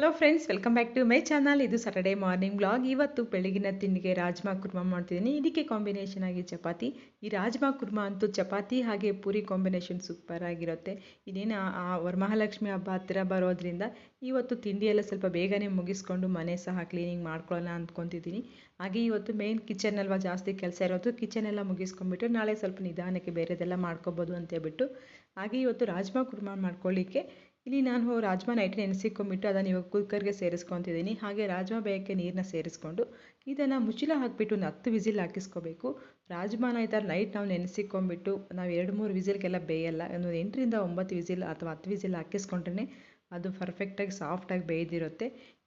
Hello friends welcome back to my channel ಇದು Saturday morning blog ಇವತ್ತು ಬೆಳಗಿನ ತಿಂಡಿಗೆ ರಾಜ್ಮಾ ಕುರ್ಮಾ ಮಾಡ್ತಿದ್ದೀನಿ. ಇದಕ್ಕೆ ಕಾಂಬಿನೇಷನ್ ಆಗಿ ಚಪಾತಿ. ಈ ರಾಜ್ಮಾ ಕುರ್ಮಾ ಅಂತೂ ಚಪಾತಿ ಹಾಗೆ ಪೂರಿ ಕಾಂಬಿನೇಷನ್ ಸೂಪರ್ ಆಗಿರುತ್ತೆ. ಇದೇನು, ಆ ವರಮಹಾಲಕ್ಷ್ಮಿ ಹಬ್ಬ ಹತ್ತಿರ ಬರೋದ್ರಿಂದ ಇವತ್ತು ತಿಂಡಿಯೆಲ್ಲ ಸ್ವಲ್ಪ ಬೇಗನೆ ಮುಗಿಸ್ಕೊಂಡು ಮನೆ ಸಹ ಕ್ಲೀನಿಂಗ್ ಮಾಡ್ಕೊಳ್ಳೋಣ ಅಂದ್ಕೊತಿದ್ದೀನಿ. ಹಾಗೆ ಇವತ್ತು ಮೇನ್ ಕಿಚನ್ ಅಲ್ವಾ ಜಾಸ್ತಿ ಕೆಲಸ ಇರೋದು ಕಿಚನ್ ಎಲ್ಲ ಮುಗಿಸ್ಕೊಂಡ್ಬಿಟ್ಟು ನಾಳೆ ಸ್ವಲ್ಪ ನಿಧಾನಕ್ಕೆ ಬೇರೆದೆಲ್ಲ ಮಾಡ್ಕೋಬೋದು ಅಂತೇಳ್ಬಿಟ್ಟು ಹಾಗೆ ಇವತ್ತು ರಾಜ್ಮಾ ಕುರ್ಮಾ ಮಾಡ್ಕೊಳ್ಳಿಕ್ಕೆ ಇಲ್ಲಿ ನಾನು ರಾಜ್ಮಾ ನೈಟ್ ನೆನೆಸಿಕೊಂಡ್ಬಿಟ್ಟು ಅದನ್ನು ಇವಾಗ ಕುಕ್ಕರ್ಗೆ ಸೇರಿಸ್ಕೊತಿದ್ದೀನಿ. ಹಾಗೆ ರಾಜ್ಮಾ ಬೇಯಕ್ಕೆ ನೀರನ್ನ ಸೇರಿಸ್ಕೊಂಡು ಇದನ್ನು ಮುಚ್ಚಿಲ ಹಾಕಿಬಿಟ್ಟು ಒಂದು ಹತ್ತು ವಿಸಿಲ್ ಹಾಕಿಸ್ಕೋಬೇಕು. ರಾಜ್ಮಾನ ಈ ಥರ ನೈಟ್ ನಾವು ನೆನೆಸಿಕೊಂಡ್ಬಿಟ್ಟು ನಾವು ಎರಡು ಮೂರು ವಿಸಿಲ್ಗೆಲ್ಲ ಬೇಯಲ್ಲ. ಒಂದು ಎಂಟರಿಂದ ಒಂಬತ್ತು ವಿಸಿಲ್ ಅಥವಾ ಹತ್ತು ವಿಸಿಲ್ ಹಾಕಿಸ್ಕೊಂಡ್ರೆ ಅದು ಪರ್ಫೆಕ್ಟಾಗಿ ಸಾಫ್ಟಾಗಿ ಬೇಯ್ದಿರುತ್ತೆ.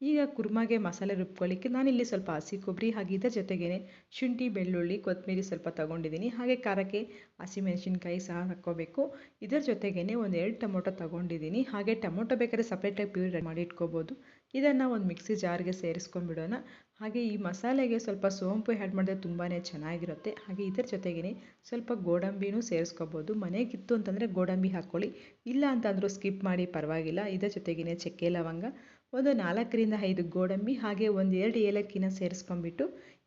ಈಗ ಕುರ್ಮಾಗೆ ಮಸಾಲೆ ರುಬ್ಕೊಳ್ಳಿಕ್ಕೆ ನಾನಿಲ್ಲಿ ಸ್ವಲ್ಪ ಹಸಿ ಕೊಬ್ಬರಿ ಹಾಗೆ ಇದರ ಜೊತೆಗೇ ಶುಂಠಿ, ಬೆಳ್ಳುಳ್ಳಿ, ಕೊತ್ತಂಬರಿ ಸ್ವಲ್ಪ ತಗೊಂಡಿದ್ದೀನಿ. ಹಾಗೆ ಖಾರಕ್ಕೆ ಹಸಿಮೆಣಸಿನ್ಕಾಯಿ ಸಹ ಹಾಕ್ಕೋಬೇಕು. ಇದರ ಜೊತೆಗೇ ಒಂದು ಎರಡು ಟೊಮೊಟೊ ತೊಗೊಂಡಿದ್ದೀನಿ. ಹಾಗೆ ಟೊಮೊಟೊ ಬೇಕಾದ್ರೆ ಸಪ್ರೇಟಾಗಿ ಪ್ಯೂರ್ ಮಾಡಿ ಇಟ್ಕೋಬೋದು. ಇದನ್ನು ಒಂದು ಮಿಕ್ಸಿ ಜಾರ್ಗೆ ಸೇರಿಸ್ಕೊಂಡ್ಬಿಡೋಣ. ಹಾಗೆ ಈ ಮಸಾಲೆಗೆ ಸ್ವಲ್ಪ ಸೋಂಪು ಆ್ಯಡ್ ಮಾಡಿದ್ರೆ ತುಂಬಾ ಚೆನ್ನಾಗಿರುತ್ತೆ. ಹಾಗೆ ಇದರ ಜೊತೆಗೇ ಸ್ವಲ್ಪ ಗೋಡಂಬಿನೂ ಸೇರಿಸ್ಕೋಬೋದು. ಮನೆಗಿತ್ತು ಅಂತಂದರೆ ಗೋಡಂಬಿ ಹಾಕ್ಕೊಳ್ಳಿ. ಇಲ್ಲ ಅಂತಂದರೂ ಸ್ಕಿಪ್ ಮಾಡಿ ಪರವಾಗಿಲ್ಲ. ಇದರ ಜೊತೆಗೇ ಚಕ್ಕೆ ಲವಂಗ. ಒಂದು ನಾಲ್ಕರಿಂದ ಐದು ಗೋಡಂಬಿ ಹಾಗೆ ಒಂದು ಎರಡು ಏಲಕ್ಕಿನ ಸೇರಿಸ್ಕೊಂಬಿಟ್ಟು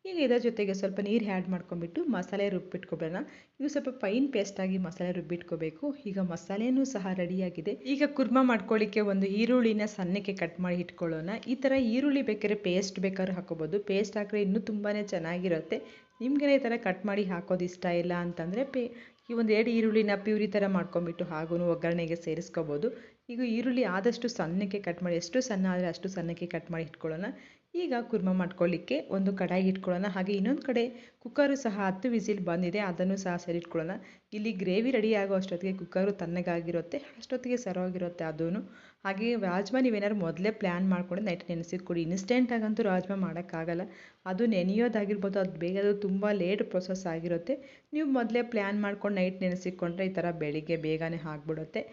ಈಗ ಇದರ ಜೊತೆಗೆ ಸ್ವಲ್ಪ ನೀರು ಆ್ಯಡ್ ಮಾಡ್ಕೊಂಬಿಟ್ಟು ಮಸಾಲೆ ರುಬ್ಬಿಟ್ಕೊಬಿಡೋಣ. ಇದು ಸ್ವಲ್ಪ ಫೈನ್ ಪೇಸ್ಟಾಗಿ ಮಸಾಲೆ ರುಬ್ಬಿಟ್ಕೋಬೇಕು. ಈಗ ಮಸಾಲೆನೂ ಸಹ ರೆಡಿಯಾಗಿದೆ. ಈಗ ಕುರ್ಮಾ ಮಾಡ್ಕೊಳ್ಳಿಕ್ಕೆ ಒಂದು ಈರುಳ್ಳಿನ ಸಣ್ಣಕ್ಕೆ ಕಟ್ ಮಾಡಿ ಇಟ್ಕೊಳ್ಳೋಣ. ಈ ಥರ ಈರುಳ್ಳಿ ಬೇಕಾದ್ರೆ ಪೇಸ್ಟ್ ಬೇಕಾದ್ರೂ ಹಾಕೋಬೋದು ಪೇಸ್ಟ್ ಹಾಕಿದ್ರೆ ಇನ್ನೂ ತುಂಬಾ ಚೆನ್ನಾಗಿರುತ್ತೆ. ನಿಮ್ಗೆ ಈ ಥರ ಕಟ್ ಮಾಡಿ ಹಾಕೋದು ಇಷ್ಟ ಇಲ್ಲ ಅಂತಂದರೆ ಪೇ ಈ ಒಂದು ಎರಡು ಈರುಳ್ಳಿನ ಪ್ಯೂರಿ ಥರ ಮಾಡ್ಕೊಂಬಿಟ್ಟು ಹಾಗೂ ಒಗ್ಗರಣೆಗೆ ಸೇರಿಸ್ಕೋಬೋದು. ಈಗ ಈರುಳ್ಳಿ ಆದಷ್ಟು ಸಣ್ಣಕ್ಕೆ ಕಟ್ ಮಾಡಿ, ಎಷ್ಟು ಸಣ್ಣ ಆದರೆ ಅಷ್ಟು ಸಣ್ಣಕ್ಕೆ ಕಟ್ ಮಾಡಿ ಇಟ್ಕೊಳ್ಳೋಣ. ಈಗ ಕುರ್ಮ ಮಾಡ್ಕೊಳ್ಳಿಕ್ಕೆ ಒಂದು ಕಡಾಯಿ ಇಟ್ಕೊಳ್ಳೋಣ. ಹಾಗೆ ಇನ್ನೊಂದು ಕಡೆ ಕುಕ್ಕರು ಸಹ ಹತ್ತು ವಿಸಿಲ್ ಬಂದಿದೆ, ಅದನ್ನು ಸಹ ಸರಿಟ್ಕೊಳ್ಳೋಣ. ಇಲ್ಲಿ ಗ್ರೇವಿ ರೆಡಿ ಆಗೋ ಅಷ್ಟೊತ್ತಿಗೆ ಕುಕ್ಕರು ತಣ್ಣಗಾಗಿರುತ್ತೆ, ಅಷ್ಟೊತ್ತಿಗೆ ಸರೋಗಿರುತ್ತೆ ಅದೂ ಹಾಗೆ ರಾಜ್ಮಾ ನೀವೇನಾದ್ರು ಮೊದಲೇ ಪ್ಲ್ಯಾನ್ ಮಾಡ್ಕೊಂಡು ನೈಟ್ ನೆನೆಸಿಟ್ಕೊಡಿ ಇನ್ಸ್ಟೆಂಟಾಗಂತೂ ರಾಜ್ಮಾ ಮಾಡೋಕ್ಕಾಗಲ್ಲ. ಅದು ನೆನೆಯೋದಾಗಿರ್ಬೋದು, ಅದು ಬೇಗ ಅದು ತುಂಬ ಲೇಟ್ ಪ್ರೊಸೆಸ್ ಆಗಿರುತ್ತೆ. ನೀವು ಮೊದಲೇ ಪ್ಲ್ಯಾನ್ ಮಾಡ್ಕೊಂಡು ನೈಟ್ ನೆನೆಸಿಕೊಂಡ್ರೆ ಈ ಥರ ಬೆಳಿಗ್ಗೆ ಬೇಗನೆ ಆಗಿಬಿಡುತ್ತೆ.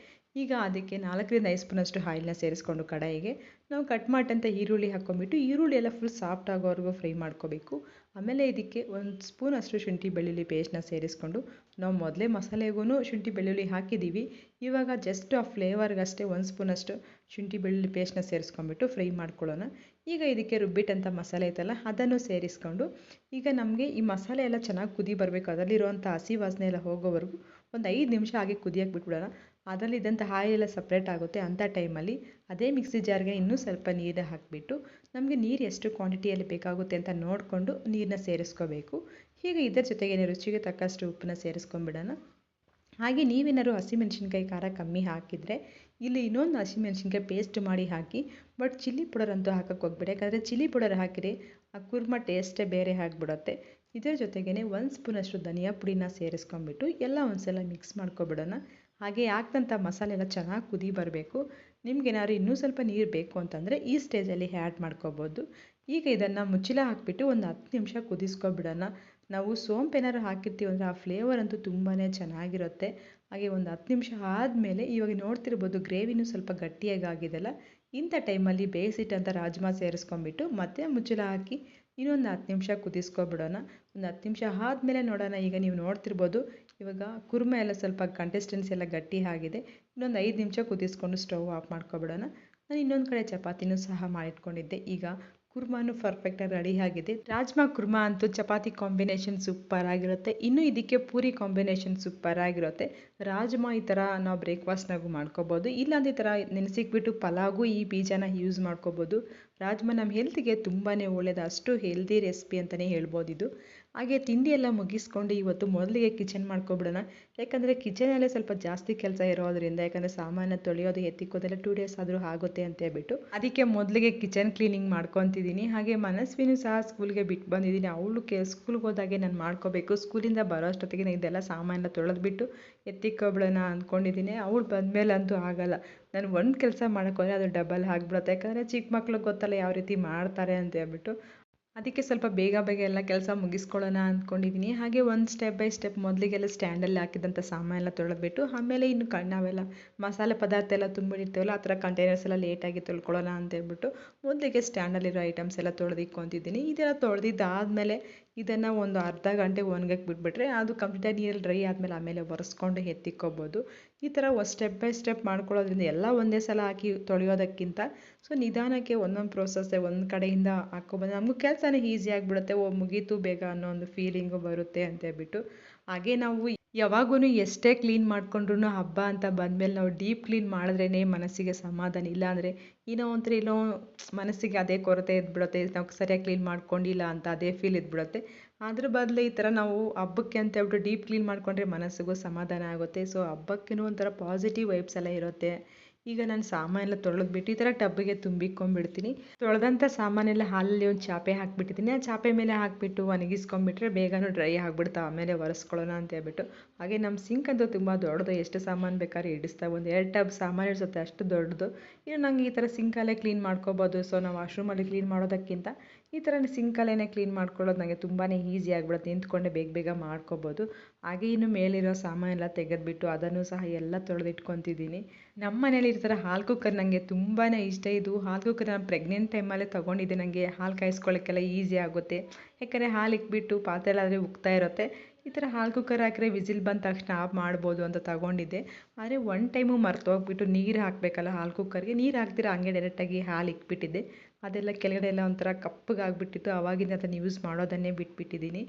ಈಗ ಅದಕ್ಕೆ ನಾಲ್ಕರಿಂದ ಐದು ಸ್ಪೂನಷ್ಟು ಆಯಿಲ್ನ ಸೇರಿಸ್ಕೊಂಡು ಕಡಾಯಿಗೆ. ನಾವು ಕಟ್ ಮಾಡಿದಂಥ ಈರುಳ್ಳಿ ಹಾಕ್ಕೊಂಬಿಟ್ಟು ಈರುಳ್ಳಿ ಎಲ್ಲ ಫುಲ್ ಸಾಫ್ಟ್ ಆಗೋವರೆಗೂ ಫ್ರೈ ಮಾಡ್ಕೋಬೇಕು. ಆಮೇಲೆ ಇದಕ್ಕೆ ಒಂದು ಸ್ಪೂನ್ ಅಷ್ಟು ಶುಂಠಿ ಬೆಳ್ಳುಳ್ಳಿ ಪೇಸ್ಟ್ನ ಸೇರಿಸ್ಕೊಂಡು ನಾವು ಮೊದಲೇ ಮಸಾಲೆಗೂ ಶುಂಠಿ ಬೆಳ್ಳುಳ್ಳಿ ಹಾಕಿದ್ದೀವಿ. ಇವಾಗ ಜಸ್ಟ್ ಆ ಫ್ಲೇವರ್ಗಷ್ಟೇ ಒಂದು ಸ್ಪೂನಷ್ಟು ಶುಂಠಿ ಬೆಳ್ಳುಳ್ಳಿ ಪೇಸ್ಟ್ನ ಸೇರಿಸ್ಕೊಂಡ್ಬಿಟ್ಟು ಫ್ರೈ ಮಾಡ್ಕೊಳ್ಳೋಣ. ಈಗ ಇದಕ್ಕೆ ರುಬ್ಬಿಟ್ಟಂಥ ಮಸಾಲೆ ಐತಲ್ಲ, ಅದನ್ನು ಸೇರಿಸ್ಕೊಂಡು ಈಗ ನಮಗೆ ಈ ಮಸಾಲೆ ಎಲ್ಲ ಚೆನ್ನಾಗಿ ಕುದಿ ಬರಬೇಕು. ಅದರಲ್ಲಿರುವಂಥ ಹಸಿ ವಾಸನೆ ಎಲ್ಲ ಹೋಗೋವರೆಗೂ ಒಂದು ಐದು ನಿಮಿಷ ಹಾಗೆ ಕುದಿಯೋಕೆ ಬಿಟ್ಬಿಡೋಣ. ಅದರಲ್ಲಿದ್ದಂಥ ಆಯಿಲ್ ಎಲ್ಲ ಸಪ್ರೇಟ್ ಆಗುತ್ತೆ ಅಂಥ ಟೈಮಲ್ಲಿ ಅದೇ ಮಿಕ್ಸಿ ಜಾರ್ಗೆ ಇನ್ನೂ ಸ್ವಲ್ಪ ನೀರು ಹಾಕಿಬಿಟ್ಟು ನಮಗೆ ನೀರು ಎಷ್ಟು ಕ್ವಾಂಟಿಟಿಯಲ್ಲಿ ಬೇಕಾಗುತ್ತೆ ಅಂತ ನೋಡಿಕೊಂಡು ನೀರನ್ನ ಸೇರಿಸ್ಕೋಬೇಕು. ಹೀಗೆ ಇದರ ಜೊತೆಗೆ ರುಚಿಗೆ ತಕ್ಕಷ್ಟು ಉಪ್ಪನ್ನ ಸೇರಿಸ್ಕೊಂಡ್ಬಿಡೋಣ. ಹಾಗೆ ನೀವೇನಾದ್ರು ಹಸಿಮೆಣ್ಸಿನ್ಕಾಯಿ ಖಾರ ಕಮ್ಮಿ ಹಾಕಿದರೆ ಇಲ್ಲಿ ಇನ್ನೊಂದು ಹಸಿಮೆಣ್ಸಿನ್ಕಾಯಿ ಪೇಸ್ಟ್ ಮಾಡಿ ಹಾಕಿ ಬಟ್ ಚಿಲ್ಲಿ ಪೌಡರ್ ಅಂತೂ ಹಾಕಕ್ಕೆ ಹೋಗ್ಬೇಡಿ. ಯಾಕಂದರೆ ಚಿಲ್ಲಿ ಪೌಡರ್ ಹಾಕಿದರೆ ಆ ಕುರ್ಮ ಟೇಸ್ಟೇ ಬೇರೆ ಆಗಿಬಿಡುತ್ತೆ. ಇದರ ಜೊತೆಗೇ ಒಂದು ಸ್ಪೂನಷ್ಟು ಧನಿಯಾ ಪುಡಿನ ಸೇರಿಸ್ಕೊಂಡ್ಬಿಟ್ಟು ಎಲ್ಲ ಒಂದ್ಸಲ ಮಿಕ್ಸ್ ಮಾಡ್ಕೊಬಿಡೋಣ. ಹಾಗೆ ಹಾಕ್ದಂಥ ಮಸಾಲೆ ಎಲ್ಲ ಚೆನ್ನಾಗಿ ಕುದಿ ಬರಬೇಕು. ನಿಮ್ಗೇನಾದ್ರು ಇನ್ನೂ ಸ್ವಲ್ಪ ನೀರು ಬೇಕು ಅಂತಂದರೆ ಈ ಸ್ಟೇಜಲ್ಲಿ ಆ್ಯಡ್ ಮಾಡ್ಕೋಬೋದು. ಈಗ ಇದನ್ನು ಮುಚ್ಚಳ ಹಾಕಿಬಿಟ್ಟು ಒಂದು ಹತ್ತು ನಿಮಿಷ ಕುದಿಸ್ಕೊಬಿಡೋಣ ನಾವು ಸೋಂಪು ಏನಾದ್ರು ಹಾಕಿರ್ತೀವಿ ಅಂದರೆ ಆ ಫ್ಲೇವರ್ ಅಂತೂ ತುಂಬಾ ಚೆನ್ನಾಗಿರುತ್ತೆ. ಹಾಗೆ ಒಂದು ಹತ್ತು ನಿಮಿಷ ಆದಮೇಲೆ ಇವಾಗ ನೋಡ್ತಿರ್ಬೋದು ಗ್ರೇವಿನೂ ಸ್ವಲ್ಪ ಗಟ್ಟಿಯಾಗಿ ಆಗಿದೆಯಲ್ಲ ಇಂಥ ಟೈಮಲ್ಲಿ ಬೇಯಿಸಿಟ್ಟಂಥ ರಾಜ್ಮಾ ಸೇರಿಸ್ಕೊಂಬಿಟ್ಟು ಮತ್ತೆ ಮುಚ್ಚಳ ಹಾಕಿ ಇನ್ನೊಂದು ಹತ್ತು ನಿಮಿಷ ಕುದಿಸ್ಕೊಬಿಡೋಣ. ಒಂದು ಹತ್ತು ನಿಮಿಷ ಆದಮೇಲೆ ನೋಡೋಣ. ಈಗ ನೀವು ನೋಡ್ತಿರ್ಬೋದು, ಇವಾಗ ಕುರ್ಮ ಎಲ್ಲ ಸ್ವಲ್ಪ ಕಂಟೆಸ್ಟೆನ್ಸಿ ಎಲ್ಲ ಗಟ್ಟಿ ಆಗಿದೆ. ಇನ್ನೊಂದು ಐದು ನಿಮಿಷ ಕುದಿಸ್ಕೊಂಡು ಸ್ಟವ್ ಆಫ್ ಮಾಡ್ಕೊಬಿಡೋಣ. ನಾನು ಇನ್ನೊಂದು ಕಡೆ ಚಪಾತಿನೂ ಸಹ ಮಾಡಿಟ್ಕೊಂಡಿದ್ದೆ. ಈಗ ಕುರ್ಮಾನು ಪರ್ಫೆಕ್ಟಾಗಿ ರೆಡಿ ಆಗಿದೆ. ರಾಜ್ಮಾ ಕುರ್ಮಾ ಅಂತೂ ಚಪಾತಿ ಕಾಂಬಿನೇಷನ್ ಸೂಪರ್ ಆಗಿರುತ್ತೆ. ಇನ್ನು ಇದಕ್ಕೆ ಪೂರಿ ಕಾಂಬಿನೇಷನ್ ಸೂಪರ್ ಆಗಿರುತ್ತೆ. ರಾಜ್ಮಾ ಈ ಥರ ನಾವು ಬ್ರೇಕ್ಫಾಸ್ಟ್ನಾಗೂ ಮಾಡ್ಕೋಬೋದು. ಇಲ್ಲಾಂದ್ರೆ ಈ ಥರ ನೆನೆಸಿಕ್ಬಿಟ್ಟು ಪಲಾವ್ಗೂ ಈ ಬೀಜನ ಯೂಸ್ ಮಾಡ್ಕೋಬೋದು. ರಾಜ್ಮಾ ನಮ್ಮ ಹೆಲ್ತಿಗೆ ತುಂಬಾ ಒಳ್ಳೆಯದು ಅಷ್ಟು ಹೆಲ್ದಿ ರೆಸಿಪಿ ಅಂತಲೇ ಹೇಳ್ಬೋದು ಇದು. ಹಾಗೆ ತಿಂಡಿ ಎಲ್ಲ ಮುಗಿಸ್ಕೊಂಡು ಇವತ್ತು ಮೊದಲಿಗೆ ಕಿಚನ್ ಮಾಡ್ಕೊಬಿಡೋಣ. ಯಾಕಂದರೆ ಕಿಚನಲ್ಲೇ ಸ್ವಲ್ಪ ಜಾಸ್ತಿ ಕೆಲಸ ಇರೋದ್ರಿಂದ, ಯಾಕಂದರೆ ಸಾಮಾನು ತೊಳೆಯೋದು ಎತ್ತಿಕ್ಕೋದೆಲ್ಲ ಟೂ ಡೇಸ್ ಆದರೂ ಆಗುತ್ತೆ ಅಂತ ಹೇಳ್ಬಿಟ್ಟು ಅದಕ್ಕೆ ಮೊದಲಿಗೆ ಕಿಚನ್ ಕ್ಲೀನಿಂಗ್ ಮಾಡ್ಕೊತಿದ್ದೀನಿ. ಹಾಗೆ ಮನಸ್ವಿನೂ ಸಹ ಸ್ಕೂಲ್ಗೆ ಬಿಟ್ಟು ಬಂದಿದ್ದೀನಿ. ಅವಳು ಕೆ ಸ್ಕೂಲ್ಗೆ ಹೋದಾಗೆ ನಾನು ಮಾಡ್ಕೋಬೇಕು. ಸ್ಕೂಲಿಂದ ಬರೋ ಅಷ್ಟೊತ್ತಿಗೆ ನಾನು ಇದೆಲ್ಲ ಸಾಮಾನೆಲ್ಲ ತೊಳೆದ್ಬಿಟ್ಟು ಎತ್ತಿಕ್ಕೋಬಿಡೋಣ ಅಂದ್ಕೊಂಡಿದ್ದೀನಿ ಅವಳು ಬಂದಮೇಲೆ ಅಂತೂ ಆಗಲ್ಲ. ನಾನು ಒಂದು ಕೆಲಸ ಮಾಡೋಕ್ಕೋದ್ರೆ ಅದು ಡಬಲ್ ಆಗಿಬಿಡುತ್ತೆ. ಯಾಕಂದರೆ ಚಿಕ್ಕ ಮಕ್ಳಿಗೆ ಗೊತ್ತಲ್ಲ ಯಾವ ರೀತಿ ಮಾಡ್ತಾರೆ ಅಂತ ಹೇಳ್ಬಿಟ್ಟು ಅದಕ್ಕೆ ಸ್ವಲ್ಪ ಬೇಗ ಬೇಗ ಎಲ್ಲ ಕೆಲಸ ಮುಗಿಸ್ಕೊಳ್ಳೋಣ ಅಂದ್ಕೊಂಡಿದ್ದೀನಿ ಹಾಗೆ ಒಂದು ಸ್ಟೆಪ್ ಬೈ ಸ್ಟೆಪ್ ಮೊದಲಿಗೆಲ್ಲ ಸ್ಟ್ಯಾಂಡಲ್ಲಿ ಹಾಕಿದಂಥ ಸಾಮಾನೆಲ್ಲ ತೊಳೆದ್ಬಿಟ್ಟು, ಆಮೇಲೆ ಇನ್ನು ಕ, ನಾವೆಲ್ಲ ಮಸಾಲೆ ಪದಾರ್ಥ ಎಲ್ಲ ತುಂಬಿಟ್ಟಿರ್ತೀವಲ್ಲ, ಆ ಥರ ಕಂಟೈನರ್ಸ್ ಎಲ್ಲ ಲೇಟಾಗಿ ತೊಳ್ಕೊಳ್ಳೋಣ ಅಂತ ಹೇಳ್ಬಿಟ್ಟು ಮೊದಲಿಗೆ ಸ್ಟ್ಯಾಂಡಲ್ಲಿರೋ ಐಟಮ್ಸ್ ಎಲ್ಲ ತೊಳೆದಿಕ್ಕೊತಿದ್ದೀನಿ ಇದೆಲ್ಲ ತೊಳೆದಿದ್ದಾದಮೇಲೆ ಇದನ್ನು ಒಂದು ಅರ್ಧ ಗಂಟೆ ಒಣಗಕ್ಕೆ ಬಿಟ್ಬಿಟ್ರೆ ಅದು ಕಂಪ್ಲೀಟಾಗಿ ನೀರಲ್ಲಿ ಡ್ರೈ ಆದಮೇಲೆ ಆಮೇಲೆ ಒರೆಸ್ಕೊಂಡು ಎತ್ತಿಕ್ಕೋಬೋದು ಈ ಥರ ಸ್ಟೆಪ್ ಬೈ ಸ್ಟೆಪ್ ಮಾಡ್ಕೊಳ್ಳೋದ್ರಿಂದ ಎಲ್ಲ ಒಂದೇ ಸಲ ಹಾಕಿ ತೊಳೆಯೋದಕ್ಕಿಂತ ಸೊ ನಿಧಾನಕ್ಕೆ ಒಂದೊಂದು ಪ್ರೋಸೆಸ್ಸೇ ಒಂದು ಕಡೆಯಿಂದ ಹಾಕ್ಕೊಬಂದು ನಮಗೂ ಕೆಲಸನೇ ಈಸಿ ಆಗಿಬಿಡುತ್ತೆ. ಓ, ಮುಗೀತು ಬೇಗ ಅನ್ನೋ ಒಂದು ಫೀಲಿಂಗು ಬರುತ್ತೆ ಅಂತ ಹೇಳ್ಬಿಟ್ಟು. ಹಾಗೆ ನಾವು ಯಾವಾಗೂ ಎಷ್ಟೇ ಕ್ಲೀನ್ ಮಾಡಿಕೊಂಡ್ರು ಹಬ್ಬ ಅಂತ ಬಂದಮೇಲೆ ನಾವು ಡೀಪ್ ಕ್ಲೀನ್ ಮಾಡಿದ್ರೇ ಮನಸ್ಸಿಗೆ ಸಮಾಧಾನ. ಇಲ್ಲಾಂದರೆ ಏನೋ ಒಂಥರ ಏನೋ ಮನಸ್ಸಿಗೆ ಅದೇ ಕೊರತೆ ಇದ್ಬಿಡುತ್ತೆ. ನಾವು ಸರಿಯಾಗಿ ಕ್ಲೀನ್ ಮಾಡ್ಕೊಂಡಿಲ್ಲ ಅಂತ ಅದೇ ಫೀಲ್ ಇದ್ಬಿಡುತ್ತೆ. ಅದ್ರ ಬದಲು ಈ ಥರ ನಾವು ಹಬ್ಬಕ್ಕೆ ಅಂತ ಹೇಳ್ಬಿಟ್ಟು ಡೀಪ್ ಕ್ಲೀನ್ ಮಾಡಿಕೊಂಡ್ರೆ ಮನಸ್ಸಿಗೂ ಸಮಾಧಾನ ಆಗುತ್ತೆ. ಸೊ ಹಬ್ಬಕ್ಕೇನೂ ಒಂಥರ ಪಾಸಿಟಿವ್ ವೈಬ್ಸ್ ಎಲ್ಲ ಇರುತ್ತೆ. ಈಗ ನಾನು ಸಾಮಾನೆಲ್ಲ ತೊಳೆದ್ಬಿಟ್ಟು ಈ ಥರ ಟಬ್ಬಿಗೆ ತುಂಬಿಕೊಂಡ್ಬಿಡ್ತೀನಿ. ತೊಳೆದಂಥ ಸಾಮಾನೆಲ್ಲ ಹಾಲಲ್ಲಿ ಒಂದು ಚಾಪೆ ಹಾಕಿಬಿಟ್ಟಿದ್ದೀನಿ. ಆ ಚಾಪೆ ಮೇಲೆ ಹಾಕಿಬಿಟ್ಟು ಒಣಗಿಸ್ಕೊಂಡ್ಬಿಟ್ರೆ ಬೇಗನೂ ಡ್ರೈ ಆಗಿಬಿಡ್ತಾವೆ ಆಮೇಲೆ ಒರೆಸ್ಕೊಳ್ಳೋಣ ಅಂತ ಹೇಳ್ಬಿಟ್ಟು. ಹಾಗೆ ನಮ್ಮ ಸಿಂಕ್ ಅಂತೂ ತುಂಬ ದೊಡ್ಡದು, ಎಷ್ಟು ಸಾಮಾನು ಬೇಕಾದ್ರೆ ಇಡಿಸ್ತಾ ಒಂದು ಎರಡು ಟಬ್ ಸಾಮಾನು ಇಡಿಸುತ್ತೆ, ಅಷ್ಟು ದೊಡ್ಡದು. ಇನ್ನು ನಂಗೆ ಈ ಥರ ಸಿಂಕಲ್ಲೇ ಕ್ಲೀನ್ ಮಾಡ್ಕೋಬೋದು. ಸೊ ನಾವು ವಾಶ್ರೂಮಲ್ಲಿ ಕ್ಲೀನ್ ಮಾಡೋದಕ್ಕಿಂತ ಈ ಥರ ಸಿಂಕಲ್ಲೇ ಕ್ಲೀನ್ ಮಾಡ್ಕೊಳ್ಳೋದು ನನಗೆ ತುಂಬಾ ಈಸಿ ಆಗಿಬಿಡುತ್ತೆ. ನಿಂತ್ಕೊಂಡೆ ಬೇಗ ಬೇಗ ಮಾಡ್ಕೋಬೋದು. ಹಾಗೆ ಇನ್ನು ಮೇಲಿರೋ ಸಾಮಾನೆಲ್ಲ ತೆಗೆದುಬಿಟ್ಟು ಅದನ್ನು ಸಹ ಎಲ್ಲ ತೊಳೆದಿಟ್ಕೊತಿದ್ದೀನಿ. ನಮ್ಮ ಮನೇಲಿ ಇರ್ತಾರೆ ಹಾಲು ಕುಕ್ಕರ್ ನನಗೆ ತುಂಬಾ ಇಷ್ಟ. ಇದು ಹಾಲು ಕುಕ್ಕರ್ ನಾನು ಪ್ರೆಗ್ನೆಂಟ್ ಟೈಮಲ್ಲೇ ತೊಗೊಂಡಿದ್ದೆ. ನನಗೆ ಹಾಲು ಕಾಯಿಸ್ಕೊಳ್ಳೋಕ್ಕೆಲ್ಲ ಈಸಿ ಆಗುತ್ತೆ. ಯಾಕಂದರೆ ಹಾಲು ಇಕ್ಬಿಟ್ಟು ಪಾತ್ರೆ ಉಗ್ತಾ ಇರುತ್ತೆ. ಈ ಥರ ಹಾಲು ಕುಕ್ಕರ್ ಹಾಕಿದ್ರೆ ವಿಸಿಲ್ ಬಂದ ತಕ್ಷಣ ಆಫ್ ಮಾಡ್ಬೋದು ಅಂತ ತಗೊಂಡಿದ್ದೆ. ಆದರೆ ಒನ್ ಟೈಮು ಮರ್ತೋಗ್ಬಿಟ್ಟು ನೀರು ಹಾಕಬೇಕಲ್ಲ ಹಾಲು ಕುಕ್ಕರ್ಗೆ. ನೀರು ಹಾಕ್ದಿರ ಹಂಗೆ ಡೈರೆಕ್ಟಾಗಿ ಹಾಲು ಇಕ್ಬಿಟ್ಟಿದ್ದೆ. ಅದೆಲ್ಲ ಕೆಳಗಡೆ ಎಲ್ಲ ಒಂಥರ ಕಪ್ಪಗಾಗ್ಬಿಟ್ಟಿತ್ತು ಆವಾಗಿಂದ ಅದನ್ನು ಯೂಸ್ ಮಾಡೋದನ್ನೇ ಬಿಟ್ಬಿಟ್ಟಿದ್ದೀನಿ.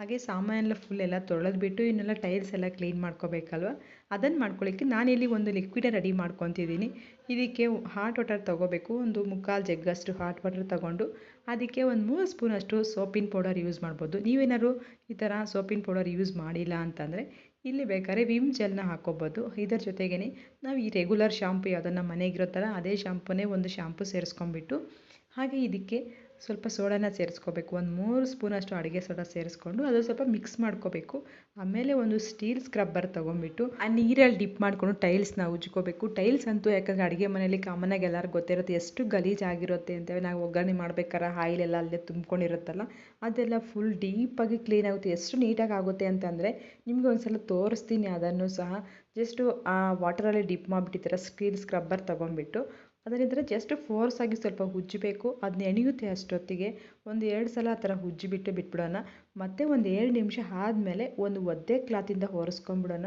ಹಾಗೆ ಸಾಮಾನೆಲ್ಲ ಫುಲ್ ಎಲ್ಲ ತೊಳೆದ್ಬಿಟ್ಟು ಇನ್ನೆಲ್ಲ ಟೈಲ್ಸ್ ಎಲ್ಲ ಕ್ಲೀನ್ ಮಾಡ್ಕೋಬೇಕಲ್ವ? ಅದನ್ನು ಮಾಡ್ಕೊಳ್ಳಿಕ್ಕೆ ನಾನಿಲ್ಲಿ ಒಂದು ಲಿಕ್ವಿಡ ರೆಡಿ ಮಾಡ್ಕೊತಿದ್ದೀನಿ. ಇದಕ್ಕೆ ಹಾಟ್ ವಾಟರ್ ತೊಗೋಬೇಕು. ಒಂದು ಮುಕ್ಕಾಲು ಜಗ್ಗಷ್ಟು ಹಾಟ್ ವಾಟರ್ ತೊಗೊಂಡು ಅದಕ್ಕೆ ಒಂದು ಮೂರು ಸ್ಪೂನಷ್ಟು ಸೋಪಿನ ಪೌಡರ್ ಯೂಸ್ ಮಾಡ್ಬೋದು. ನೀವೇನಾದ್ರು ಈ ಥರ ಸೋಪಿನ ಪೌಡರ್ ಯೂಸ್ ಮಾಡಿಲ್ಲ ಅಂತಂದರೆ ಇಲ್ಲಿ ಬೇಕಾದ್ರೆ ವಿಮ್ ಜೆಲ್ನ ಹಾಕೋಬೋದು. ಇದರ ಜೊತೆಗೇ ನಾವು ಈ ರೆಗ್ಯುಲರ್ ಶಾಂಪು ಯಾವುದನ್ನು ಥರ ಅದೇ ಶಾಂಪೂನೇ ಒಂದು ಶಾಂಪು ಸೇರಿಸ್ಕೊಂಬಿಟ್ಟು ಹಾಗೆ ಇದಕ್ಕೆ ಸ್ವಲ್ಪ ಸೋಡಾನ ಸೇರಿಸ್ಕೋಬೇಕು. ಒಂದು ಮೂರು ಸ್ಪೂನಷ್ಟು ಅಡುಗೆ ಸೋಡಾ ಸೇರಿಸ್ಕೊಂಡು ಅದು ಸ್ವಲ್ಪ ಮಿಕ್ಸ್ ಮಾಡ್ಕೋಬೇಕು. ಆಮೇಲೆ ಒಂದು ಸ್ಟೀಲ್ ಸ್ಕ್ರಬ್ಬರ್ ತೊಗೊಂಬಿಟ್ಟು ಆ ನೀರಲ್ಲಿ ಡಿಪ್ ಮಾಡಿಕೊಂಡು ಟೈಲ್ಸ್ನ ಉಜ್ಕೋಬೇಕು. ಟೈಲ್ಸ್ ಅಂತೂ ಯಾಕಂದರೆ ಅಡುಗೆ ಮನೆಯಲ್ಲಿ ಕಾಮನಾಗಿ ಎಲ್ಲರಿಗೂ ಗೊತ್ತಿರುತ್ತೆ ಎಷ್ಟು ಗಲೀಜಾಗಿರುತ್ತೆ ಅಂತೇಳಿ ನಾವು ಒಗ್ಗರಣೆ ಮಾಡ್ಬೇಕಾದ್ರೆ ಆಯಿಲ್ ಅಲ್ಲೇ ತುಂಬ್ಕೊಂಡಿರುತ್ತಲ್ಲ, ಅದೆಲ್ಲ ಫುಲ್ ಡೀಪಾಗಿ ಕ್ಲೀನ್ ಆಗುತ್ತೆ. ಎಷ್ಟು ನೀಟಾಗಿ ಆಗುತ್ತೆ ಅಂತಂದರೆ ನಿಮಗೆ ಒಂದು ಸಲ ತೋರಿಸ್ತೀನಿ ಅದನ್ನು ಸಹ. ಜಸ್ಟು ಆ ವಾಟರಲ್ಲಿ ಡಿಪ್ ಮಾಡಿಬಿಟ್ಟಿದ್ದೀರ ಸ್ಟೀಲ್ ಸ್ಕ್ರಬ್ಬರ್ ತೊಗೊಂಬಿಟ್ಟು ಅದರಿಂದ ಜಸ್ಟ್ ಫೋರ್ಸಾಗಿ ಸ್ವಲ್ಪ ಉಜ್ಜಬೇಕು ಅದು ನೆನೆಯುತ್ತೆ ಅಷ್ಟೊತ್ತಿಗೆ. ಒಂದು ಎರಡು ಸಲ ಆ ಥರ ಉಜ್ಜಿಬಿಟ್ಟು ಬಿಟ್ಬಿಡೋಣ. ಮತ್ತೆ ಒಂದು ಎರಡು ನಿಮಿಷ ಆದಮೇಲೆ ಒಂದು ಒದ್ದೆ ಕ್ಲಾತಿಂದ ಒರೆಸ್ಕೊಂಬಿಡೋಣ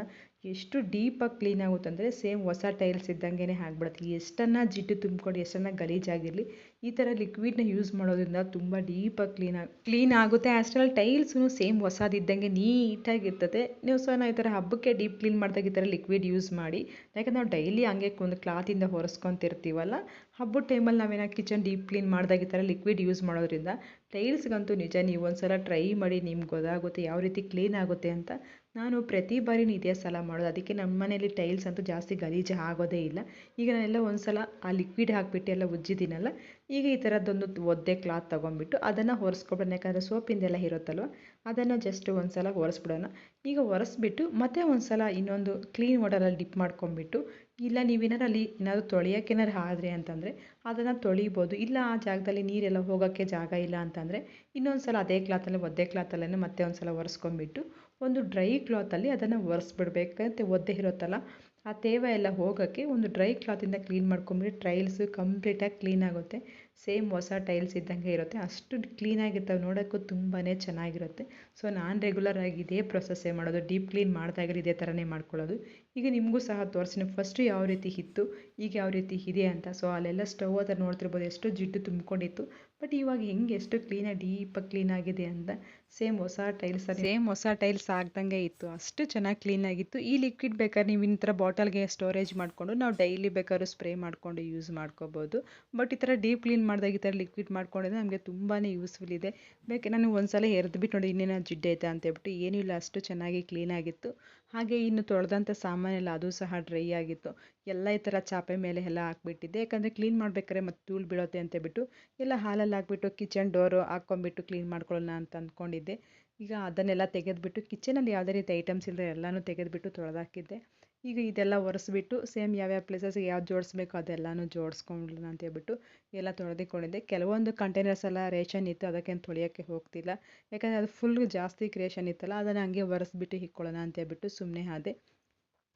ಎಷ್ಟು ಡೀಪಾಗಿ ಕ್ಲೀನ್ ಆಗುತ್ತೆ ಅಂದರೆ ಸೇಮ್ ಹೊಸ ಟೈಲ್ಸ್ ಇದ್ದಂಗೆ ಆಗ್ಬಿಡುತ್ತೆ. ಎಷ್ಟನ್ನು ಜಿಟ್ಟು ತುಂಬ್ಕೊಂಡು, ಎಷ್ಟನ್ನು ಗಲೀಜಾಗಿರಲಿ ಈ ಥರ ಲಿಕ್ವಿಡ್ನ ಯೂಸ್ ಮಾಡೋದ್ರಿಂದ ತುಂಬ ಡೀಪಾಗಿ ಕ್ಲೀನ್ ಆಗಿ ಕ್ಲೀನ್ ಆಗುತ್ತೆ. ಅಷ್ಟರಲ್ಲಿ ಟೈಲ್ಸೂ ಸೇಮ್ ಹೊಸದಿದ್ದಂಗೆ ನೀಟಾಗಿರ್ತದೆ ನೀವು ಸಹ ನಾವು ಈ ಥರ ಹಬ್ಬಕ್ಕೆ ಡೀಪ್ ಕ್ಲೀನ್ ಮಾಡಿದಾಗ ಈ ಥರ ಲಿಕ್ವಿಡ್ ಯೂಸ್ ಮಾಡಿ, ಯಾಕಂದ್ರೆ ನಾವು ಡೈಲಿ ಹಂಗೆ ಒಂದು ಕ್ಲಾತಿಂದ ಒರೆಸ್ಕೊತಿರ್ತೀವಲ್ಲ ಹಬ್ಬದ ಟೈಮಲ್ಲಿ ನಾವೇನೋ ಕಿಚನ್ ಡೀಪ್ ಕ್ಲೀನ್ ಮಾಡಿದಾಗ ಈ ಥರ ಲಿಕ್ವಿಡ್ ಯೂಸ್ ಮಾಡೋದ್ರಿಂದ ಟೈಲ್ಸ್ಗಂತೂ ನಿಜ ನೀವು ಒಂದು ಸಲ ಟ್ರೈ ಮಾಡಿ ನಿಮ್ಗೆ ಗೊತ್ತಾಗುತ್ತೆ, ಯಾವ ರೀತಿ ಕ್ಲೀನ್ ಆಗುತ್ತೆ ಅಂತ. ನಾನು ಪ್ರತಿ ಬಾರಿನೂ ಇದೇ ಸಲ ಮಾಡೋದು, ಅದಕ್ಕೆ ನಮ್ಮ ಮನೇಲಿ ಟೈಲ್ಸ್ ಅಂತೂ ಜಾಸ್ತಿ ಗಲೀಜು ಆಗೋದೇ ಇಲ್ಲ. ಈಗ ನಾನೆಲ್ಲ ಒಂದು ಸಲ ಆ ಲಿಕ್ವಿಡ್ ಹಾಕಿಬಿಟ್ಟು ಎಲ್ಲ ಉಜ್ಜಿದ್ದೀನಲ್ಲ, ಈಗ ಈ ಥರದ್ದೊಂದು ಒದ್ದೆ ಕ್ಲಾತ್ ತೊಗೊಂಡ್ಬಿಟ್ಟು ಅದನ್ನು ಒರೆಸ್ಕೊಬಿಡೋಣ. ಯಾಕಂದರೆ ಸೋಪಿಂದೆಲ್ಲ ಇರುತ್ತಲ್ವ, ಅದನ್ನು ಜಸ್ಟ್ ಒಂದು ಸಲ ಒರೆಸ್ಬಿಡೋಣ. ಈಗ ಒರೆಸ್ಬಿಟ್ಟು ಮತ್ತೆ ಒಂದು ಸಲ ಇನ್ನೊಂದು ಕ್ಲೀನ್ ವಾಟರಲ್ಲಿ ಡಿಪ್ ಮಾಡ್ಕೊಂಬಿಟ್ಟು ಇಲ್ಲ ನೀವೇನಾರು ಅಲ್ಲಿ ಏನಾದರೂ ಏನಾರು ಆದರೆ ಅಂತಂದರೆ ಅದನ್ನು ತೊಳಿಬೋದು. ಇಲ್ಲ, ಆ ಜಾಗದಲ್ಲಿ ನೀರೆಲ್ಲ ಹೋಗೋಕ್ಕೆ ಜಾಗ ಇಲ್ಲ ಅಂತಂದರೆ ಇನ್ನೊಂದು ಸಲ ಅದೇ ಕ್ಲಾತಲ್ಲಿ, ಒದ್ದೆ ಕ್ಲಾತಲ್ಲೇ ಮತ್ತೆ ಒಂದು ಸಲ ಒರೆಸ್ಕೊಂಡ್ಬಿಟ್ಟು ಒಂದು ಡ್ರೈ ಕ್ಲಾತಲ್ಲಿ ಅದನ್ನು ಒರೆಸ್ಬಿಡ್ಬೇಕಂತೆ ಒದ್ದೆ ಇರುತ್ತಲ್ಲ, ಆ ತೇವ ಎಲ್ಲ ಹೋಗೋಕ್ಕೆ ಒಂದು ಡ್ರೈ ಕ್ಲಾತಿಂದ ಕ್ಲೀನ್ ಮಾಡ್ಕೊಂಬಿಟ್ಟು ಟ್ರೈಲ್ಸು ಕಂಪ್ಲೀಟಾಗಿ ಕ್ಲೀನ್ ಆಗುತ್ತೆ. ಸೇಮ್ ಹೊಸ ಟೈಲ್ಸ್ ಇದ್ದಂಗೆ ಇರುತ್ತೆ. ಅಷ್ಟು ಕ್ಲೀನಾಗಿರ್ತವೆ ನೋಡೋಕ್ಕೂ ತುಂಬಾ ಚೆನ್ನಾಗಿರುತ್ತೆ. ಸೊ ನಾನು ರೆಗ್ಯುಲರಾಗಿ ಇದೇ ಪ್ರೊಸೆಸ್ಸೇ ಮಾಡೋದು. ಡೀಪ್ ಕ್ಲೀನ್ ಮಾಡಿದಾಗಲೂ ಇದೇ ಥರನೇ ಮಾಡ್ಕೊಳ್ಳೋದು. ಈಗ ನಿಮಗೂ ಸಹ ತೋರಿಸ್ತೀನಿ ಫಸ್ಟು ಯಾವ ರೀತಿ ಇತ್ತು, ಈಗ ಯಾವ ರೀತಿ ಇದೆ ಅಂತ. ಸೊ ಅಲ್ಲೆಲ್ಲ ಸ್ಟವ್ ಹತ್ರ ನೋಡ್ತಿರ್ಬೋದು. ಎಷ್ಟು ಜಿಡ್ಡು ತುಂಬಿಕೊಂಡಿತ್ತು. ಬಟ್ ಇವಾಗ ಹೆಂಗೆ ಎಷ್ಟು ಕ್ಲೀನಾಗಿ ಡೀಪಾಗಿ ಕ್ಲೀನ್ ಆಗಿದೆ ಅಂತ ಸೇಮ್ ಹೊಸ ಟೈಲ್ಸ್ ಸೇಮ್ ಹೊಸ ಟೈಲ್ಸ್ ಆಗ್ದಂಗೆ ಇತ್ತು. ಅಷ್ಟು ಚೆನ್ನಾಗಿ ಕ್ಲೀನಾಗಿತ್ತು ಈ ಲಿಕ್ವಿಡ್ ಬೇಕಾದ್ರೆ ನೀವು ಈ ಥರ ಬಾಟಲ್ಗೆ ಸ್ಟೋರೇಜ್ ಮಾಡಿಕೊಂಡು, ನಾವು ಡೈಲಿ ಬೇಕಾದ್ರೂ ಸ್ಪ್ರೇ ಮಾಡಿಕೊಂಡು ಯೂಸ್ ಮಾಡ್ಕೋಬೋದು. ಬಟ್ ಈ ಥರ ಡೀಪ್ ಕ್ಲೀನ್ ಮಾಡಿದಾಗ ಈ ಥರ ಲಿಕ್ವಿಡ್ ಮಾಡ್ಕೊಂಡಿದ್ರೆ ನಮಗೆ ತುಂಬಾ ಯೂಸ್ಫುಲ್ ಇದೆ. ಬೇಕೆ ನಾನು ಒಂದು ಸಲ ಎರೆದ್ಬಿಟ್ಟು ನೋಡಿ ಇನ್ನೇನೋ ಜಿಡ್ಡೈತೆ ಅಂತ ಹೇಳ್ಬಿಟ್ಟು ಏನೂ ಇಲ್ಲ, ಅಷ್ಟು ಚೆನ್ನಾಗಿ ಕ್ಲೀನಾಗಿತ್ತು ಹಾಗೆ ಇನ್ನು ತೊಳೆದಂಥ ಸಾಮಾನೆಲ್ಲ ಅದು ಸಹ ಡ್ರೈ ಆಗಿತ್ತು. ಎಲ್ಲ ಈ ಥರ ಚಾಪೆ ಮೇಲೆ ಎಲ್ಲ ಹಾಕ್ಬಿಟ್ಟಿದ್ದೆ. ಯಾಕಂದರೆ ಕ್ಲೀನ್ ಮಾಡ್ಬೇಕಾದ್ರೆ ಮತ್ತೆ ಧೂಳು ಬೀಳುತ್ತೆ ಅಂತೇಳ್ಬಿಟ್ಟು ಎಲ್ಲ ಹಾಲಲ್ಲಿ ಹಾಕ್ಬಿಟ್ಟು ಕಿಚನ್ ಡೋರು ಹಾಕ್ಕೊಂಬಿಟ್ಟು ಕ್ಲೀನ್ ಮಾಡ್ಕೊಳ್ಳೋಣ ಅಂತ ಅಂದ್ಕೊಂಡಿದ್ದೆ ಈಗ ಅದನ್ನೆಲ್ಲ ತೆಗೆದುಬಿಟ್ಟು ಕಿಚನಲ್ಲಿ ಯಾವುದೇ ರೀತಿ ಐಟಮ್ಸ್ ಇಲ್ಲದೆ ಎಲ್ಲನೂ ತೆಗೆದುಬಿಟ್ಟು ತೊಳೆದಾಕಿದ್ದೆ. ಈಗ ಇದೆಲ್ಲ ಒರೆಸ್ಬಿಟ್ಟು ಸೇಮ್ ಯಾವ್ಯಾವ ಪ್ಲೇಸಸ್ಗೆ ಯಾವ್ದು ಜೋಡಿಸ್ಬೇಕು ಅದೆಲ್ಲನೂ ಜೋಡಿಸ್ಕೊಳ್ಳೋಣ ಅಂತ ಹೇಳ್ಬಿಟ್ಟು ಎಲ್ಲ ತೊಳೆದಿಕೊಂಡಿದ್ದೆ. ಕೆಲವೊಂದು ಕಂಟೈನರ್ಸ್ ಎಲ್ಲ ರೇಷನ್ ಇತ್ತು, ಅದಕ್ಕೇನು ತೊಳೆಯೋಕ್ಕೆ ಹೋಗ್ತಿಲ್ಲ. ಯಾಕಂದರೆ ಅದು ಫುಲ್ ಜಾಸ್ತಿ ಕ್ರಿಯೇಷನ್ ಇತ್ತಲ್ಲ, ಅದನ್ನು ಹಂಗೆ ಒರೆಸ್ಬಿಟ್ಟು ಇಕ್ಕೊಳ್ಳೋಣ ಅಂತ ಹೇಳ್ಬಿಟ್ಟು ಸುಮ್ಮನೆ ಆದೆ.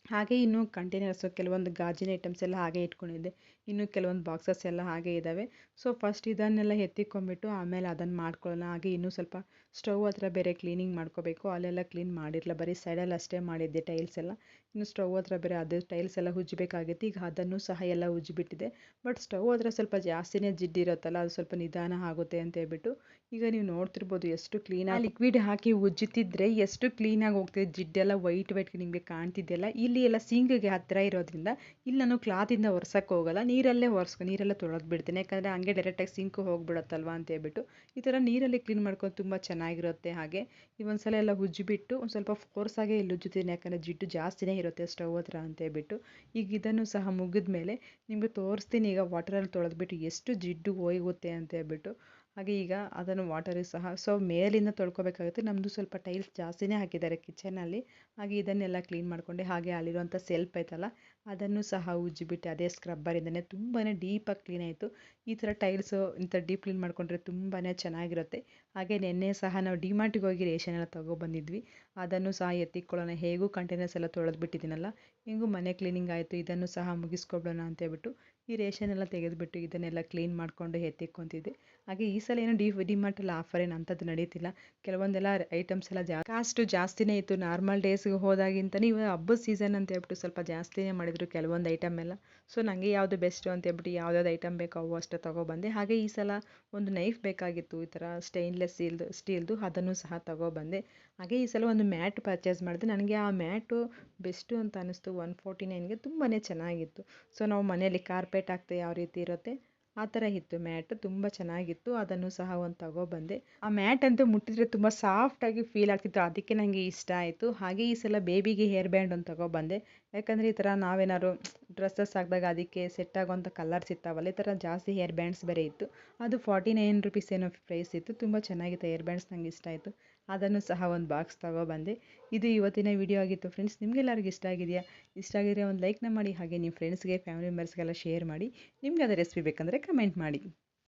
ಹಾಗೆ ಇನ್ನು ಕಂಟೈನರ್ಸು ಕೆಲವೊಂದು ಗಾಜಿನ ಐಟಮ್ಸ್ ಎಲ್ಲ ಹಾಗೆ ಇಟ್ಕೊಂಡಿದ್ದೆ. ಇನ್ನು ಕೆಲವೊಂದು ಬಾಕ್ಸಸ್ ಎಲ್ಲ ಹಾಗೆ ಇದ್ದಾವೆ ಸೊ ಫಸ್ಟ್ ಇದನ್ನೆಲ್ಲ ಎತ್ತಿಕೊಂಡ್ಬಿಟ್ಟು ಆಮೇಲೆ ಅದನ್ನು ಮಾಡ್ಕೊಳ್ಳೋಣ. ಹಾಗೆ ಇನ್ನೂ ಸ್ವಲ್ಪ ಸ್ಟವ್ ಹತ್ರ ಬೇರೆ ಕ್ಲೀನಿಂಗ್ ಮಾಡ್ಕೋಬೇಕು. ಅಲ್ಲೆಲ್ಲ ಕ್ಲೀನ್ ಮಾಡಿರಲ್ಲ ಬರೀ ಸೈಡಲ್ಲಿ ಅಷ್ಟೇ ಮಾಡಿದ್ದೆ ಟೈಲ್ಸ್ ಎಲ್ಲ. ಇನ್ನು ಸ್ಟವ್ ಹತ್ರ ಬೇರೆ ಅದು ಟೈಲ್ಸ್ ಎಲ್ಲ ಉಜ್ಜಬೇಕಾಗಿತ್ತು. ಈಗ ಅದನ್ನು ಸಹ ಎಲ್ಲ ಉಜ್ಜಿಬಿಟ್ಟಿದೆ. ಬಟ್ ಸ್ಟವ್ ಹತ್ರ ಸ್ವಲ್ಪ ಜಾಸ್ತಿನೇ ಜಿಡ್ಡಿರುತ್ತಲ್ಲ, ಅದು ಸ್ವಲ್ಪ ನಿಧಾನ ಆಗುತ್ತೆ ಅಂತ ಹೇಳ್ಬಿಟ್ಟು. ಈಗ ನೀವು ನೋಡ್ತಿರ್ಬೋದು ಎಷ್ಟು ಕ್ಲೀನಾಗಿ ಲಿಕ್ವಿಡ್ ಹಾಕಿ ಉಜ್ಜುತ್ತಿದ್ರೆ ಎಷ್ಟು ಕ್ಲೀನಾಗಿ ಹೋಗ್ತಿದೆ. ಜಿಡ್ಡೆಲ್ಲ ವೈಟ್ ವೈಟ್ ನಿಮಗೆ ಕಾಣ್ತಿದೆಯಲ್ಲ. ಇಲ್ಲಿ ಎಲ್ಲ ಸಿಂಗಿಗೆ ಹತ್ತಿರ ಇರೋದ್ರಿಂದ ಇಲ್ಲಿ ನಾನು ಕ್ಲಾತಿಂದ ಒರ್ಸೋಕ್ಕೆ ಹೋಗಲ್ಲ. ನೀರಲ್ಲೇ ಒರೆಸ್ಕೊ, ನೀರಲ್ಲೇ ತೊಳೆದು ಬಿಡ್ತೀನಿ ಯಾಕಂದರೆ ಹಂಗೆ ಡೈರೆಕ್ಟಾಗಿ ಸಿಂಕು ಹೋಗ್ಬಿಡುತ್ತಲ್ವ ಅಂತ ಹೇಳ್ಬಿಟ್ಟು ಈ ಥರ ನೀರಲ್ಲಿ ಕ್ಲೀನ್ ಮಾಡ್ಕೊಂಡು ತುಂಬ ಚೆನ್ನಾಗಿರುತ್ತೆ ಹಾಗೆ. ಈ ಒಂದ್ಸಲ ಎಲ್ಲ ಉಜ್ಜಿಬಿಟ್ಟು ಒಂದು ಸ್ವಲ್ಪ ಫೋರ್ಸಾಗೆ ಇಲ್ಲಿ ಉಜ್ಜುತ್ತೀನಿ. ಯಾಕಂದರೆ ಜಿಡ್ಡು ಜಾಸ್ತಿನೇ ಇರುತ್ತೆ ಸ್ಟವ್ ಹತ್ರ ಅಂತ ಹೇಳ್ಬಿಟ್ಟು. ಈಗ ಇದನ್ನು ಸಹ ಮುಗಿದ ಮೇಲೆ ನಿಮಗೆ ತೋರಿಸ್ತೀನಿ. ಈಗ ವಾಟರಲ್ಲಿ ತೊಳೆದ್ಬಿಟ್ಟು ಎಷ್ಟು ಜಿಡ್ಡು ಹೋಗುತ್ತೆ ಅಂತ ಹೇಳ್ಬಿಟ್ಟು. ಹಾಗೆ ಈಗ ಅದನ್ನು ವಾಟರಿಗೆ ಸಹ ಸೊ ಮೇಲಿಂದ ತೊಳ್ಕೊಬೇಕಾಗುತ್ತೆ. ನಮ್ಮದು ಸ್ವಲ್ಪ ಟೈಲ್ಸ್ ಜಾಸ್ತಿನೇ ಹಾಕಿದ್ದಾರೆ ಕಿಚನಲ್ಲಿ ಹಾಗೆ ಇದನ್ನೆಲ್ಲ ಕ್ಲೀನ್ ಮಾಡಿಕೊಂಡೆ ಹಾಗೆ ಅಲ್ಲಿರುವಂಥ ಸೆಲ್ಫ್ ಐತಲ್ಲ ಅದನ್ನು ಸಹ ಉಜ್ಜಿಬಿಟ್ಟೆ ಅದೇ ಸ್ಕ್ರಬ್ಬರಿಂದಲೇ ತುಂಬಾ ಡೀಪಾಗಿ ಕ್ಲೀನ್ ಆಯಿತು. ಈ ಥರ ಟೈಲ್ಸು ಇಂಥ ಡೀಪ್ ಕ್ಲೀನ್ ಮಾಡಿಕೊಂಡ್ರೆ ತುಂಬಾ ಚೆನ್ನಾಗಿರುತ್ತೆ. ಹಾಗೆ ನಿನ್ನೆ ಸಹ ನಾವು ಡಿಮಾರ್ಟಿಗೆ ಹೋಗಿ ರೇಷನ್ ಎಲ್ಲ ತೊಗೊಬಂದಿದ್ವಿ. ಅದನ್ನು ಸಹ ಎತ್ತಿಕೊಳ್ಳೋಣ, ಹೇಗೂ ಕಂಟೈನರ್ಸ್ ಎಲ್ಲ ತೊಳೆದ್ಬಿಟ್ಟಿದ್ದೀನಲ್ಲ ಹೆಂಗೂ ಮನೆ ಕ್ಲೀನಿಂಗ್ ಆಯಿತು, ಇದನ್ನು ಸಹ ಮುಗಿಸ್ಕೊಬಿಡೋಣ ಅಂತ ಹೇಳ್ಬಿಟ್ಟು ಈ ರೇಷನ್ ಎಲ್ಲ ತೆಗೆದುಬಿಟ್ಟು ಇದನ್ನೆಲ್ಲ ಕ್ಲೀನ್ ಮಾಡಿಕೊಂಡು ಎತ್ತಿಕ್ಕೊತಿದ್ದೆ. ಹಾಗೆ ಈ ಸಲ ಏನು ಡಿ ಡಿಮಾರ್ಟಲ್ಲಿ ಆಫರ್ ಏನು ಅಂಥದ್ದು ನಡೀತಿಲ್ಲ. ಕೆಲವೊಂದೆಲ್ಲ ಐಟಮ್ಸ್ ಎಲ್ಲ ಜಾ ಕಾಸ್ಟು ಜಾಸ್ತಿನೇ ಇತ್ತು. ನಾರ್ಮಲ್ ಡೇಸ್ಗೆ ಹೋದಾಗಿಂತಲೇ ಇವಾಗ ಹಬ್ಬದ ಸೀಸನ್ ಅಂತ ಹೇಳ್ಬಿಟ್ಟು ಸ್ವಲ್ಪ ಜಾಸ್ತಿನೇ ಮಾಡಿದರು ಕೆಲವೊಂದು ಐಟಮ್ ಎಲ್ಲ. ಸೊ ನನಗೆ ಯಾವುದು ಬೆಸ್ಟು ಅಂತ ಹೇಳ್ಬಿಟ್ಟು ಯಾವ್ದಾವ್ದು ಐಟಮ್ ಬೇಕೋ ಅವು ಅಷ್ಟೇ ತೊಗೊಬಂದೆ. ಹಾಗೆ ಈ ಸಲ ಒಂದು ನೈಫ್ ಬೇಕಾಗಿತ್ತು, ಈ ಥರ ಸ್ಟೈನ್ಲೆಸ್ ಸ್ಟೀಲ್ದು ಸ್ಟೀಲ್ದು ಅದನ್ನು ಸಹ ತೊಗೊಬಂದೆ. ಹಾಗೆ ಈ ಸಲ ಒಂದು ಮ್ಯಾಟ್ ಪರ್ಚೇಸ್ ಮಾಡಿದೆ. ನನಗೆ ಆ ಮ್ಯಾಟು ಬೆಸ್ಟು ಅಂತ ಅನ್ನಿಸ್ತು ಒನ್ ಫೋರ್ಟಿ ನೈನ್ಗೆ ತುಂಬಾ ಚೆನ್ನಾಗಿತ್ತು. ಸೊ ನಾವು ಮನೆಯಲ್ಲಿ ಕಾರ್ಪೆಟ್ ಹಾಕ್ತೇವೆ ಯಾವ ರೀತಿ ಇರುತ್ತೆ? ಆ ಥರ ಇತ್ತು ಮ್ಯಾಟ್, ತುಂಬ ಚೆನ್ನಾಗಿತ್ತು, ಅದನ್ನು ಸಹ ಒಂದು ತಗೊಬಂದೆ. ಆ ಮ್ಯಾಟ್ ಅಂತೂ ಮುಟ್ಟಿದ್ರೆ ತುಂಬ ಸಾಫ್ಟಾಗಿ ಫೀಲ್ ಆಗ್ತಿತ್ತು, ಅದಕ್ಕೆ ನನಗೆ ಇಷ್ಟ ಆಯಿತು. ಹಾಗೆ ಈ ಸಲ ಬೇಬಿಗೆ ಹೇರ್ ಬ್ಯಾಂಡ್ ಒಂದು ತಗೊಬಂದೆ. ಯಾಕಂದರೆ ಈ ಥರ ನಾವೇನಾದ್ರು ಡ್ರೆಸ್ಸಸ್ ಹಾಕಿದಾಗ ಅದಕ್ಕೆ ಸೆಟ್ ಆಗುವಂಥ ಕಲರ್ಸ್ ಇರ್ತಾವಲ್ಲ, ಈ ಥರ ಜಾಸ್ತಿ ಹೇರ್ ಬ್ಯಾಂಡ್ಸ್ ಬೇರೆ ಇತ್ತು. ಅದು ಫಾರ್ಟಿ ನೈನ್ ರುಪೀಸ್ ಏನೋ ಪ್ರೈಸ್ ಇತ್ತು, ತುಂಬ ಚೆನ್ನಾಗಿತ್ತು ಹೇರ್ ಬ್ಯಾಂಡ್ಸ್ ನಂಗೆ ಇಷ್ಟ ಆಯಿತು. ಅದನ್ನು ಸಹ ಒಂದು ಬಾಕ್ಸ್ ತಗೊಬಂದೆ ಇದು ಇವತ್ತಿನ ವಿಡಿಯೋ ಆಗಿತ್ತು ಫ್ರೆಂಡ್ಸ್ ನಿಮಗೆಲ್ಲರಿಗೂ ಇಷ್ಟ ಆಗಿದೆಯಾ? ಇಷ್ಟ ಆಗಿದ್ರೆ ಒಂದು ಲೈಕ್ನ ಮಾಡಿ, ಹಾಗೆ ನಿಮ್ಮ ಫ್ರೆಂಡ್ಸ್ಗೆ ಫ್ಯಾಮಿಲಿ ಮೆಂಬರ್ಸ್ಗೆಲ್ಲ ಶೇರ್ ಮಾಡಿ. ನಿಮಗೆ ಅದು ರೆಸಿಪಿ ಬೇಕಂದರೆ ಕಮೆಂಟ್ ಮಾಡಿ.